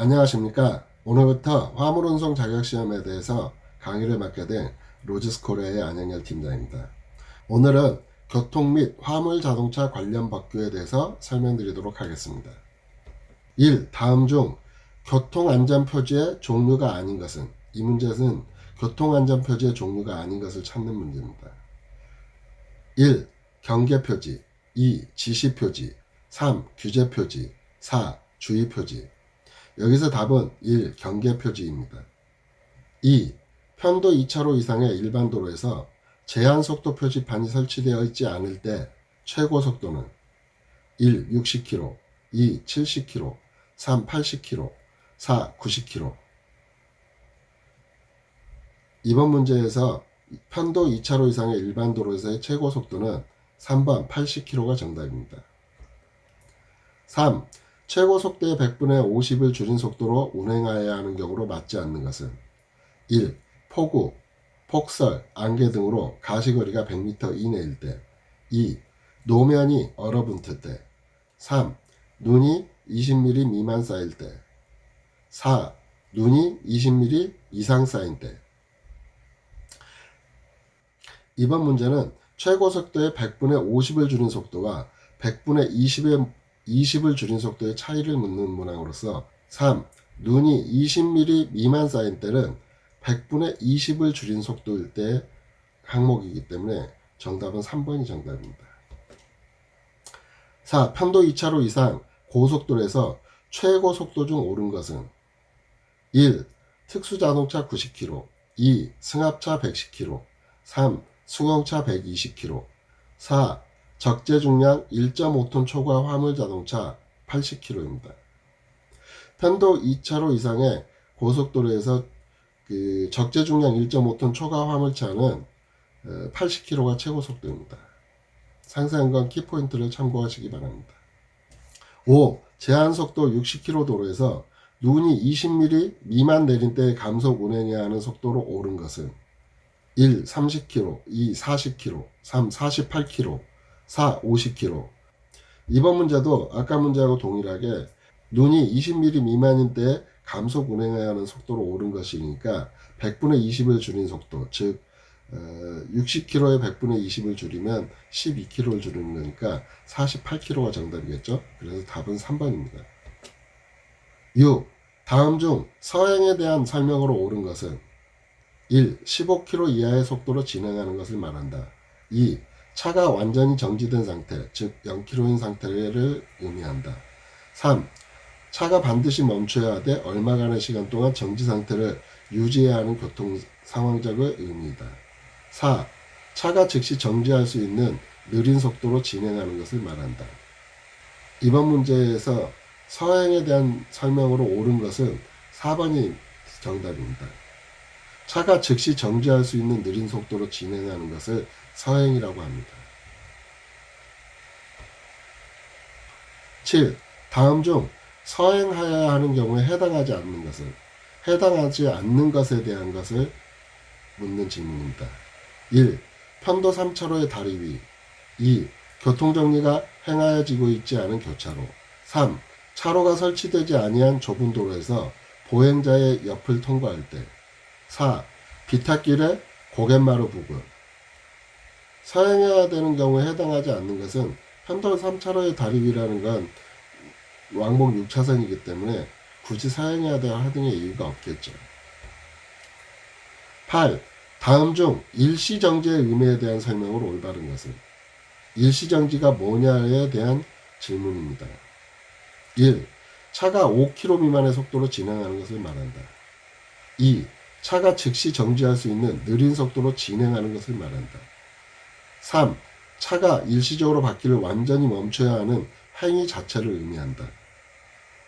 안녕하십니까. 오늘부터 화물운송 자격시험에 대해서 강의를 맡게 된 로지스코리아의 안영열 팀장입니다. 오늘은 교통 및 화물 자동차 관련 법규에 대해서 설명드리도록 하겠습니다. 1. 다음 중 교통안전표지의 종류가 아닌 것은 이 문제는 교통안전표지의 종류가 아닌 것을 찾는 문제입니다. 1. 경계표지 2. 지시표지 3. 규제표지 4. 주의표지 여기서 답은 1. 경계 표지입니다. 2. 편도 2차로 이상의 일반 도로에서 제한 속도 표지판이 설치되어 있지 않을 때 최고 속도는 1. 60km 2. 70km 3. 80km 4. 90km 이번 문제에서 편도 2차로 이상의 일반 도로에서의 최고 속도는 3번 80km가 정답입니다. 3. 최고 속도의 100분의 50을 줄인 속도로 운행하여야 하는 경우로 맞지 않는 것은 1. 폭우, 폭설, 안개 등으로 가시거리가 100m 이내일 때 2. 노면이 얼어붙을 때 3. 눈이 20mm 미만 쌓일 때 4. 눈이 20mm 이상 쌓인 때 이번 문제는 최고 속도의 100분의 50을 줄인 속도와 100분의 20의 20을 줄인 속도의 차이를 묻는 문항으로서 3. 눈이 20mm 미만 쌓인 때는 100분의 20을 줄인 속도일 때 항목이기 때문에 정답은 3번이 정답입니다. 4. 편도 2차로 이상 고속도로에서 최고 속도 중 옳은 것은 1. 특수자동차 90km 2. 승합차 110km 3. 승용차 120km 4. 적재 중량 1.5톤 초과 화물 자동차 80km입니다. 편도 2차로 이상의 고속도로에서 그 적재 중량 1.5톤 초과 화물차는 80km가 최고 속도입니다. 상세한 건 키포인트를 참고하시기 바랍니다. 5. 제한 속도 60km 도로에서 눈이 20mm 미만 내린 때 감속 운행해야 하는 속도로 오른 것은 1. 30km 2. 40km 3. 48km 4. 50km 이번 문제도 아까 문제하고 동일하게 눈이 20mm 미만인 때 감속 운행해야 하는 속도로 오른 것이니까 100분의 20을 줄인 속도 즉 60km에 100분의 20을 줄이면 12km를 줄이는 거니까 48km가 정답이겠죠. 그래서 답은 3번입니다. 6. 다음 중 서행에 대한 설명으로 옳은 것은 1. 15km 이하의 속도로 진행하는 것을 말한다. 2. 차가 완전히 정지된 상태, 즉 0km인 상태를 의미한다. 3. 차가 반드시 멈춰야 하되 얼마간의 시간 동안 정지 상태를 유지해야 하는 교통 상황적의 의미이다. 4. 차가 즉시 정지할 수 있는 느린 속도로 진행하는 것을 말한다. 이번 문제에서 서행에 대한 설명으로 옳은 것은 4번이 정답입니다. 차가 즉시 정지할 수 있는 느린 속도로 진행하는 것을 서행이라고 합니다. 7. 다음 중 서행하여야 하는 경우에 해당하지 않는 것을 해당하지 않는 것에 대한 것을 묻는 질문입니다. 1. 편도 3차로의 다리 위 2. 교통정리가 행하여지고 있지 않은 교차로 3. 차로가 설치되지 아니한 좁은 도로에서 보행자의 옆을 통과할 때 4. 비탈길의 고갯마루 부근 서행해야 되는 경우에 해당하지 않는 것은 편도 3차로의 다리 위라는 건 왕복 6차선이기 때문에 굳이 사용해야 될 하등의 이유가 없겠죠. 8. 다음 중 일시정지의 의미에 대한 설명으로 올바른 것은 일시정지가 뭐냐에 대한 질문입니다. 1. 차가 5km 미만의 속도로 진행하는 것을 말한다. 2. 차가 즉시 정지할 수 있는 느린 속도로 진행하는 것을 말한다. 3. 차가 일시적으로 바퀴를 완전히 멈춰야 하는 행위 자체를 의미한다.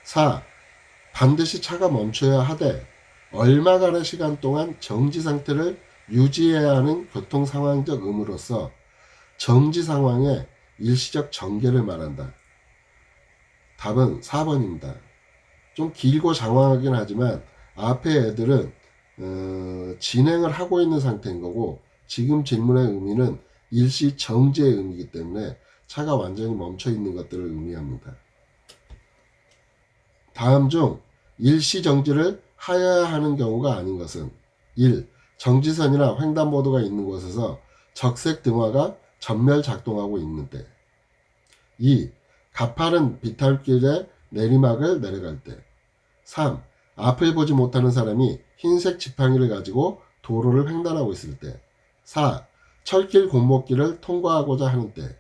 4. 반드시 차가 멈춰야 하되 얼마간의 시간 동안 정지 상태를 유지해야 하는 교통 상황적 의무로서 정지 상황의 일시적 전개를 말한다. 답은 4번입니다. 좀 길고 장황하긴 하지만 앞에 애들은 어, 진행을 하고 있는 상태인 거고 지금 질문의 의미는 일시 정지의 의미이기 때문에 차가 완전히 멈춰 있는 것들을 의미합니다. 다음 중 일시 정지를 하여야 하는 경우가 아닌 것은 1. 정지선이나 횡단보도가 있는 곳에서 적색 등화가 전멸 작동하고 있는데 2. 가파른 비탈길의 내리막을 내려갈 때 3. 앞을 보지 못하는 사람이 흰색 지팡이를 가지고 도로를 횡단하고 있을 때 4. 철길 골목길을 통과하고자 하는 때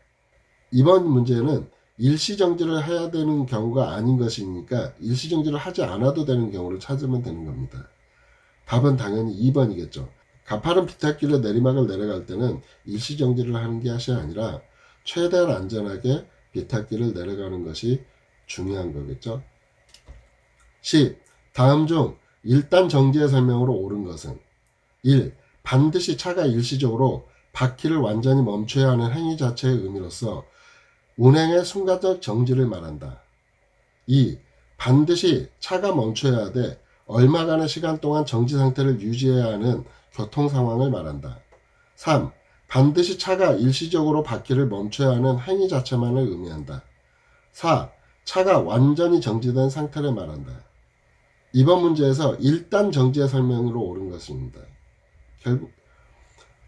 이번 문제는 일시정지를 해야 되는 경우가 아닌 것이니까 일시정지를 하지 않아도 되는 경우를 찾으면 되는 겁니다. 답은 당연히 2번이겠죠. 가파른 비탈길의 내리막을 내려갈 때는 일시정지를 하는 것이 아니라 최대한 안전하게 비탈길을 내려가는 것이 중요한 거겠죠. 10. 다음 중 일단 정지의 설명으로 옳은 것은 1. 반드시 차가 일시적으로 바퀴를 완전히 멈춰야 하는 행위 자체의 의미로서 운행의 순간적 정지를 말한다. 2. 반드시 차가 멈춰야 돼 얼마간의 시간 동안 정지 상태를 유지해야 하는 교통 상황을 말한다. 3. 반드시 차가 일시적으로 바퀴를 멈춰야 하는 행위 자체만을 의미한다. 4. 차가 완전히 정지된 상태를 말한다. 이번 문제에서 일단 정지의 설명으로 옳은 것입니다. 결국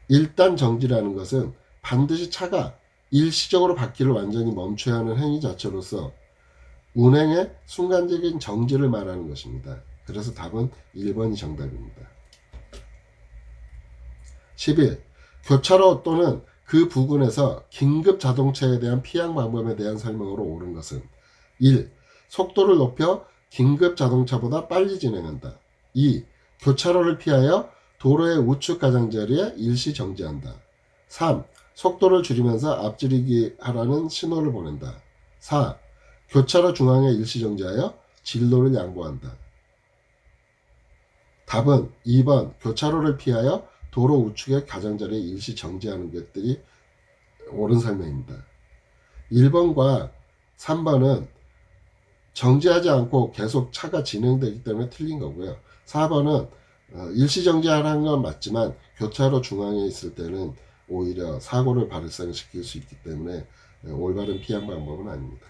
일단 정지라는 것은 반드시 차가 일시적으로 바퀴를 완전히 멈춰야 하는 행위 자체로서 운행의 순간적인 정지를 말하는 것입니다. 그래서 답은 1번이 정답입니다. 11. 교차로 또는 그 부근에서 긴급 자동차에 대한 피항 방법에 대한 설명으로 옳은 것은 1. 속도를 높여 긴급 자동차보다 빨리 진행한다. 2. 교차로를 피하여 도로의 우측 가장자리에 일시 정지한다. 3. 속도를 줄이면서 앞지르기 하라는 신호를 보낸다. 4. 교차로 중앙에 일시 정지하여 진로를 양보한다. 답은 2번 교차로를 피하여 도로 우측의 가장자리에 일시 정지하는 것들이 옳은 설명입니다. 1번과 3번은 정지하지 않고 계속 차가 진행되기 때문에 틀린 거고요. 4번은 어, 일시 정지하라는 건 맞지만 교차로 중앙에 있을 때는 오히려 사고를 발생시킬 수 있기 때문에 올바른 피한 방법은 아닙니다.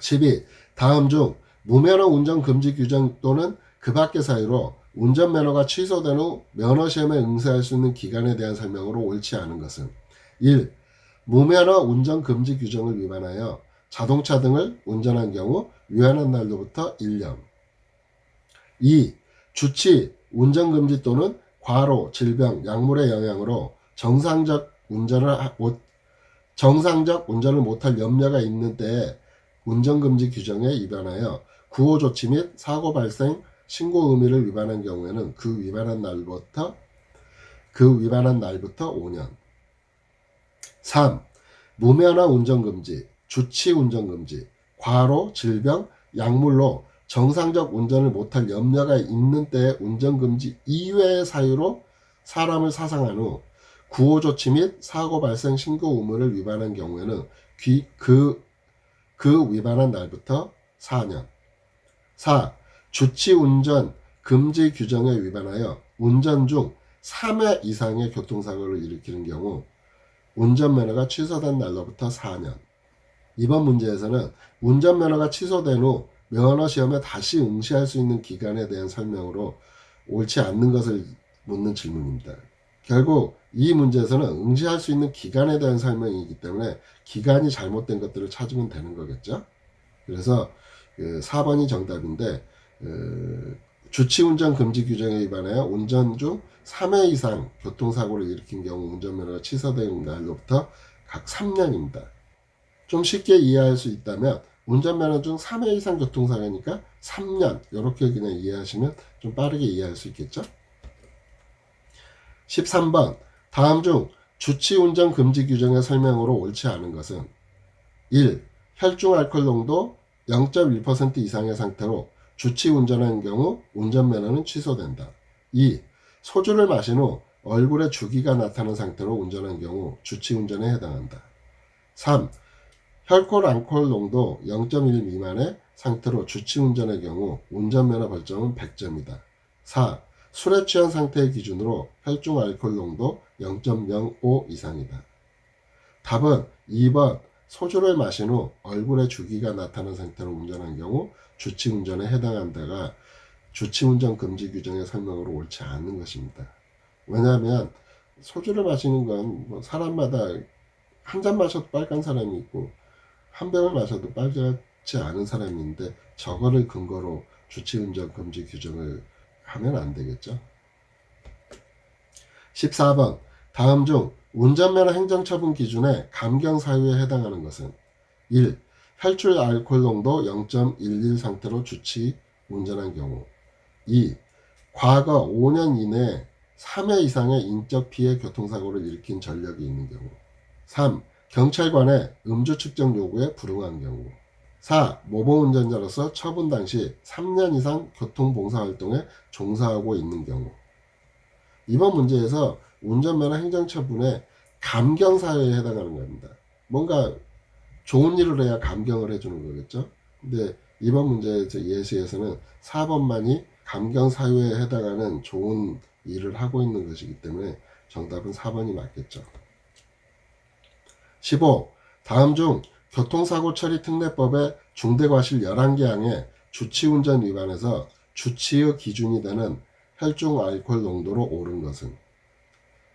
12. 다음 중 무면허 운전 금지 규정 또는 그 밖의 사유로 운전 면허가 취소된 후 면허 시험에 응시할 수 있는 기간에 대한 설명으로 옳지 않은 것은 1. 무면허 운전 금지 규정을 위반하여 자동차 등을 운전한 경우 위반한 날로부터 1년 2. 주치, 운전금지 또는 과로, 질병, 약물의 영향으로 정상적 운전을 하- 못, 정상적 운전을 못할 염려가 있는 때에 운전금지 규정에 위반하여 구호 조치 및 사고 발생 신고 의미를 위반한 경우에는 그 위반한 날부터 그 위반한 날부터 5년. 3. 무면허 운전금지, 주치 운전 금지, 과로, 질병, 약물로 정상적 운전을 못할 염려가 있는 때의 운전 금지 이외의 사유로 사람을 사상한 후 구호 조치 및 사고 발생 신고 의무를 위반한 경우에는 귀, 그, 그 위반한 날부터 4년. 4. 주치 운전 금지 규정에 위반하여 운전 중 3회 이상의 교통사고를 일으키는 경우 운전면허가 취소된 날로부터 4년. 이번 문제에서는 운전면허가 취소된 후 면허 시험에 다시 응시할 수 있는 기간에 대한 설명으로 옳지 않는 것을 묻는 질문입니다. 결국 이 문제에서는 응시할 수 있는 기간에 대한 설명이기 때문에 기간이 잘못된 것들을 찾으면 되는 거겠죠. 그래서 그 4번이 정답인데 그 주치운전 금지 규정에 위반하여 운전 중 3회 이상 교통사고를 일으킨 경우 운전면허가 취소된 날로부터 각 3년입니다. 좀 쉽게 이해할 수 있다면 운전면허 중 3회 이상 교통사고니까 3년 이렇게 그냥 이해하시면 좀 빠르게 이해할 수 있겠죠? 13번 다음 중 주치 운전 금지 규정의 설명으로 옳지 않은 것은 1. 혈중 알코올 농도 0.1% 이상의 상태로 주치 운전한 경우 운전면허는 취소된다. 2. 소주를 마신 후 얼굴에 주기가 나타난 상태로 운전한 경우 주치 운전에 해당한다. 3. 혈콜 알코올 농도 0.1 미만의 상태로 주치 운전의 경우 운전면허 벌점은 100점이다. 4. 술에 취한 상태의 기준으로 혈중 알코올 농도 0.05 이상이다. 답은 2번 소주를 마신 후 얼굴에 주기가 나타난 상태로 운전한 경우 주치 운전에 해당한다가 주치 운전 금지 규정의 설명으로 옳지 않은 것입니다. 왜냐하면 소주를 마시는 건뭐 사람마다 한 잔 마셔도 빨간 사람이 있고 한 병을 마셔도 빨갛지 않은 사람이 있는데 저거를 근거로 주치 운전 금지 규정을 하면 안 되겠죠. 14번 다음 중 운전면허 행정처분 기준의 감경 사유에 해당하는 것은 1. 혈중 알코올 농도 0.11 상태로 주치 운전한 경우 2. 과거 5년 이내에 3회 이상의 인적 피해 교통사고를 일으킨 전력이 있는 경우 3. 경찰관의 음주 측정 요구에 불응한 경우 4. 모범 운전자로서 처분 당시 3년 이상 교통봉사활동에 종사하고 있는 경우 이번 문제에서 운전면허 행정처분의 감경 사유에 해당하는 겁니다. 뭔가 좋은 일을 해야 감경을 해주는 거겠죠. 근데 이번 문제에서 예시에서는 4번만이 감경 사유에 해당하는 좋은 일을 하고 있는 것이기 때문에 정답은 4번이 맞겠죠. 15. 다음 중 교통사고 처리 특례법의 중대과실 11개 항의 주치운전 위반에서 주치의 기준이 되는 혈중 알코올 농도로 오른 것은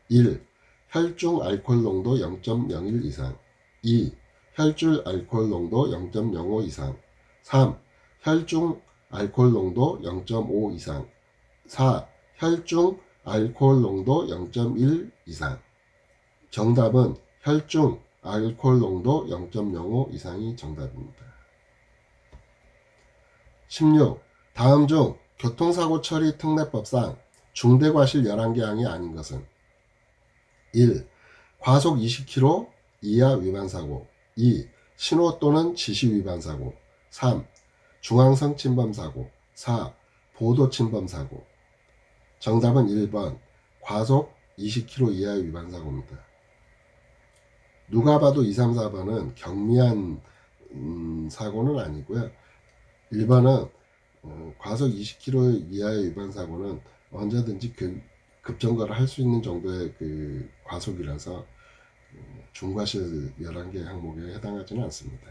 1. 혈중 알코올 농도 0.01 이상 2. 혈중 알코올 농도 0.05 이상 3. 혈중 알코올 농도 0.5 이상 4. 혈중 알코올 농도 0.1 이상 정답은 혈중 알코올 농도 0.05 이상이 정답입니다. 16. 다음 중 교통사고 처리 특례법상 중대과실 11개 항이 아닌 것은 1. 과속 20km 이하 위반 사고 2. 신호 또는 지시 위반 사고 3. 중앙성 침범 사고 4. 보도 침범 사고 정답은 1번 과속 20km 이하 위반 사고입니다. 누가 봐도 2, 3, 4번은 경미한 음, 사고는 아니고요. 1번은 어, 과속 20km 이하의 위반 사고는 언제든지 그 급정거를 할 수 있는 정도의 그 과속이라서 어, 중과실 11개 항목에 해당하지는 않습니다.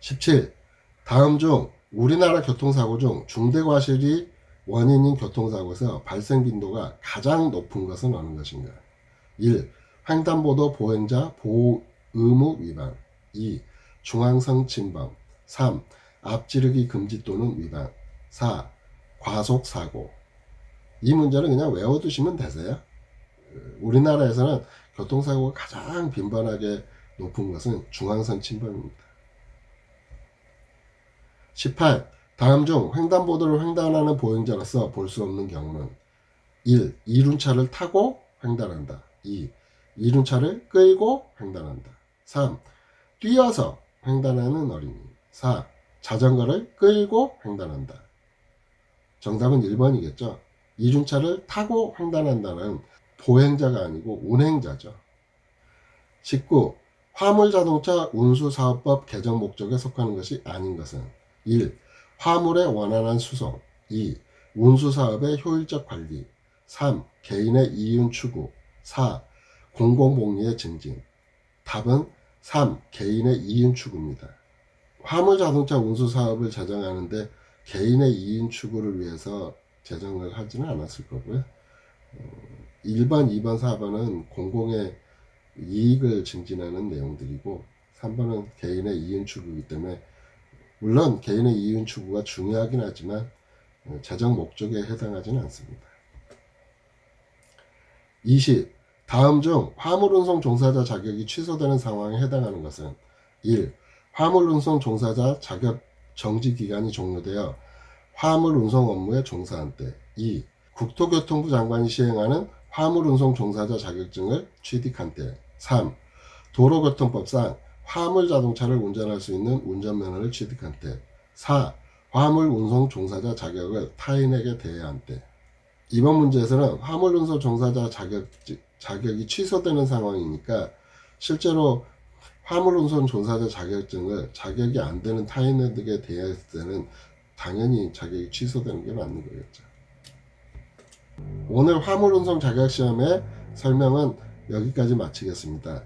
17. 다음 중 우리나라 교통사고 중 중대과실이 원인인 교통사고에서 발생 빈도가 가장 높은 것은 어느 것인가? 1. 횡단보도 보행자 보호 의무 위반 2. 중앙성 침범 3. 앞지르기 금지 또는 위반 4. 과속 사고 이 문제는 그냥 외워두시면 되세요. 우리나라에서는 교통사고가 가장 빈번하게 높은 것은 중앙선 침범입니다. 18. 다음 중 횡단보도를 횡단하는 보행자로서 볼 수 없는 경우는 1. 이륜차를 타고 횡단한다. 2. 이륜차를 끌고 횡단한다. 3. 뛰어서 횡단하는 어린이. 4. 자전거를 끌고 횡단한다. 정답은 1번이겠죠. 이륜차를 타고 횡단한다는 보행자가 아니고 운행자죠. 19. 화물자동차 운수사업법 개정 목적에 속하는 것이 아닌 것은 1. 화물의 원활한 수송 2. 운수사업의 효율적 관리 3. 개인의 이윤 추구 4. 공공복리의 증진 답은 3. 개인의 이윤 추구입니다. 화물 자동차 운수 사업을 제정하는데 개인의 이윤 추구를 위해서 제정을 하지는 않았을 거고요. 1번, 2번, 4번은 공공의 이익을 증진하는 내용들이고 3번은 개인의 이윤 추구이기 때문에 물론 개인의 이윤 추구가 중요하긴 하지만 어, 재정 목적에 해당하지는 않습니다. 20. 다음 중 화물운송 종사자 자격이 취소되는 상황에 해당하는 것은 1. 화물운송 종사자 자격 정지 기간이 종료되어 화물운송 업무에 종사한 때 2. 국토교통부 장관이 시행하는 화물운송 종사자 자격증을 취득한 때 3. 도로교통법상 화물 자동차를 운전할 수 있는 운전면허를 취득한 때 4. 화물 운송 종사자 자격을 타인에게 대여한 때 이번 문제에서는 화물 운송 종사자 자격, 자격이 취소되는 상황이니까 실제로 화물 운송 종사자 자격증을 자격이 안 되는 타인에게 대여했을 때는 당연히 자격이 취소되는 게 맞는 거겠죠. 오늘 화물 운송 자격 시험의 설명은 여기까지 마치겠습니다.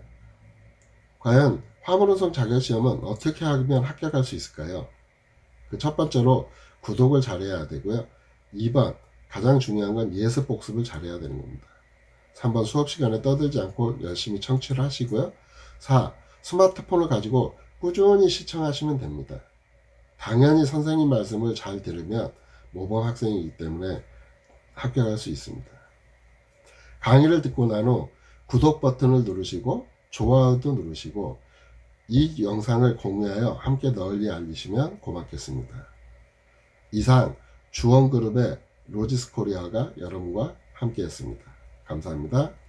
과연 화물운송 자격시험은 어떻게 하면 합격할 수 있을까요? 그 첫 번째로 구독을 잘해야 되고요. 2번 가장 중요한 건 예습 복습을 잘해야 되는 겁니다. 3번 수업 시간에 떠들지 않고 열심히 청취를 하시고요. 4. 스마트폰을 가지고 꾸준히 시청하시면 됩니다. 당연히 선생님 말씀을 잘 들으면 모범 학생이기 때문에 합격할 수 있습니다. 강의를 듣고 난 후 구독 버튼을 누르시고 좋아요도 누르시고 이 영상을 공유하여 함께 널리 알리시면 고맙겠습니다. 이상 주원그룹의 로지스 코리아가 여러분과 함께 했습니다. 감사합니다.